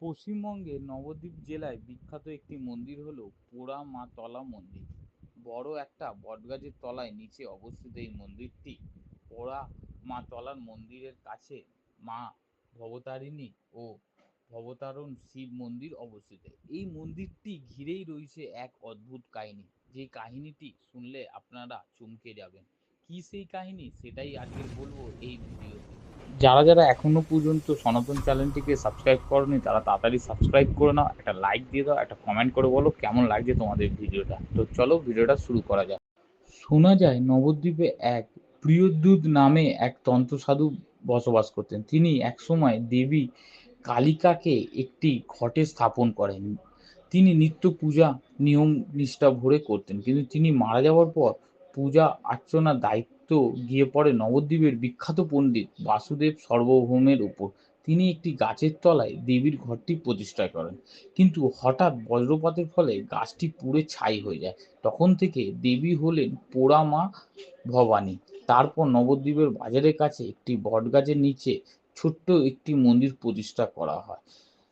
পশ্চিমবঙ্গের নবদ্বীপ জেলায় বিখ্যাত একটি মন্দির হলো পোড়া মা তলা মন্দির। বড় একটা বটগাছের তলায় নিচে অবস্থিত এই মন্দিরটি পোড়া মা তলার মন্দিরের কাছে মা ভবতারিণী ও ভবতারণ শিব মন্দির অবস্থিত। এই মন্দিরটি ঘিরেই রয়েছে এক অদ্ভুত কাহিনী। যে কাহিনীটি শুনলে আপনারা চমকে যাবেন। কি সেই কাহিনী? সেটাই আজকে বলব এই ভিডিওতে। যারা যারা এখনও পর্যন্ত সনাতন চ্যানেলটিকে সাবস্ক্রাইব করনি, তারা তাড়াতাড়ি সাবস্ক্রাইব করে নাও, একটা লাইক দিয়ে দাও, একটা কমেন্ট করে বলো কেমন লাগছে তোমাদের ভিডিওটা। তো চলো ভিডিওটা শুরু করা যাক। শোনা যায় নবদ্বীপে এক প্রিয়দূত নামে এক তন্ত্র সাধু বসবাস করতেন। তিনি একসময় দেবী কালিকাকে একটি ঘটে স্থাপন করেন। তিনি নিত্য পূজা নিয়ম নিষ্ঠা ভরে করতেন। কিন্তু তিনি মারা যাওয়ার পর পূজা অর্চনার দায়িত্ব গিয়ে পড়ে নবদ্বীপের বিখ্যাত পণ্ডিত বাসুদেব সার্বভৌমের উপর। তিনি একটি গাছের তলায় দেবীর ঘরটি প্রতিষ্ঠা করেন। কিন্তু হঠাৎ বজ্রপাতের ফলে গাছটি পুড়ে ছাই হয়ে যায়। তখন থেকে দেবী হলেন পোড়া মা ভবানী। তারপর নবদ্বীপের বাজারের কাছে একটি বটগাছের নিচে ছোট্ট একটি মন্দির প্রতিষ্ঠা করা হয়।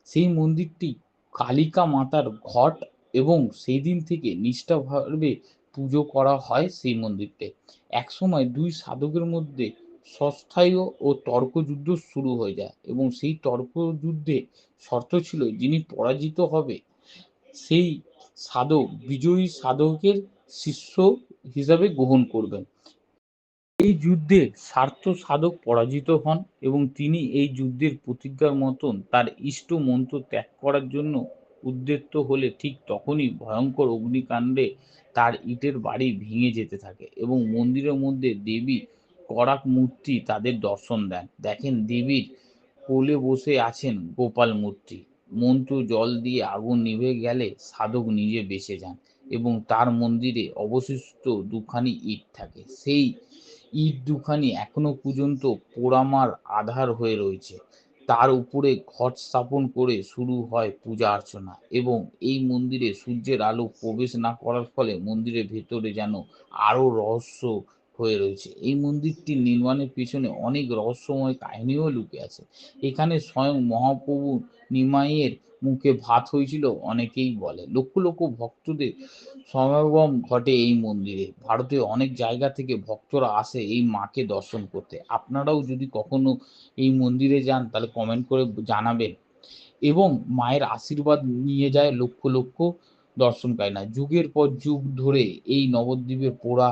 সেই মন্দিরটি কালিকা মাতার ঘট এবং সেই দিন থেকে নিষ্ঠাভাবে পুজো করা হয় সেই মন্দিরতে। একসময় দুই সাধকের মধ্যে সস্থায়ী ও তর্কযুদ্ধ শুরু হয়ে যায় এবং সেই তর্কযুদ্ধে শর্ত ছিল যিনি পরাজিত হবে, সেই সাধক, বিজয়ী সাধকের শিষ্য হিসাবে গ্রহণ করবেন। এই যুদ্ধে স্বার্থ সাধক পরাজিত হন এবং তিনি এই যুদ্ধের প্রতিজ্ঞার মতন তার ইষ্ট মন্ত্র ত্যাগ করার জন্য উদ্যত হলে ঠিক তখনই ভয়ঙ্কর অগ্নিকাণ্ডে তার ইটের বাড়ি ভেঙে যেতে থাকে এবং মন্দিরের মধ্যে দেবী করাক মূর্তি তাদের দর্শন দেন। দেখেন দেবীর কোলে বসে আছেন গোপাল মূর্তি। মন্ত্র জল দিয়ে আগুন নিভে গেলে সাধক নিজে বেঁচে যান এবং তার মন্দিরে অবশিষ্ট দুখানি ইট থাকে। সেই ইট দুখানি এখনও পর্যন্ত পোড়ামার আধার হয়ে রয়েছে। তার উপরে ঘট স্থাপন করে শুরু হয় পূজা অর্চনা এবং এই মন্দিরে সূর্যের আলো প্রবেশ না করার ফলে মন্দিরের ভেতরে যেন আরও রহস্য হয়ে রয়েছে। এই মন্দিরটি নির্মাণের পিছনে অনেক রহস্যময় কাহিনীও লুকে আছে। এখানে স্বয়ং মহাপ্রভু নিমাইয়ের মুখে ভাত হয়েছিল অনেকেই বলে। লক্ষ লক্ষ ভক্তদের সমাগম ঘটে এই মন্দিরে। ভারতের অনেক জায়গা থেকে ভক্তরা আসে এই মাকে দর্শন করতে। আপনারাও যদি কখনো এই মন্দিরে যান, তাহলে কমেন্ট করে জানাবেন। এবং মায়ের আশীর্বাদ নিয়ে যায় লক্ষ লক্ষ দর্শনকারীরা। যুগের পর যুগ ধরে এই নবদ্বীপের পোড়া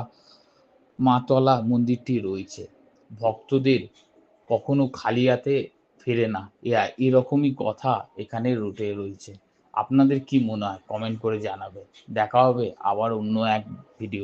মাতলা মন্দিরটি রয়েছে। ভক্তদের কখনো খালি হাতে ফেরে না। এরকমই কথা এখানে রুটে রয়েছে। আপনাদের কি মনে হয়? কমেন্ট করে জানাবে দেখা হবে আবার অন্য এক ভিডিও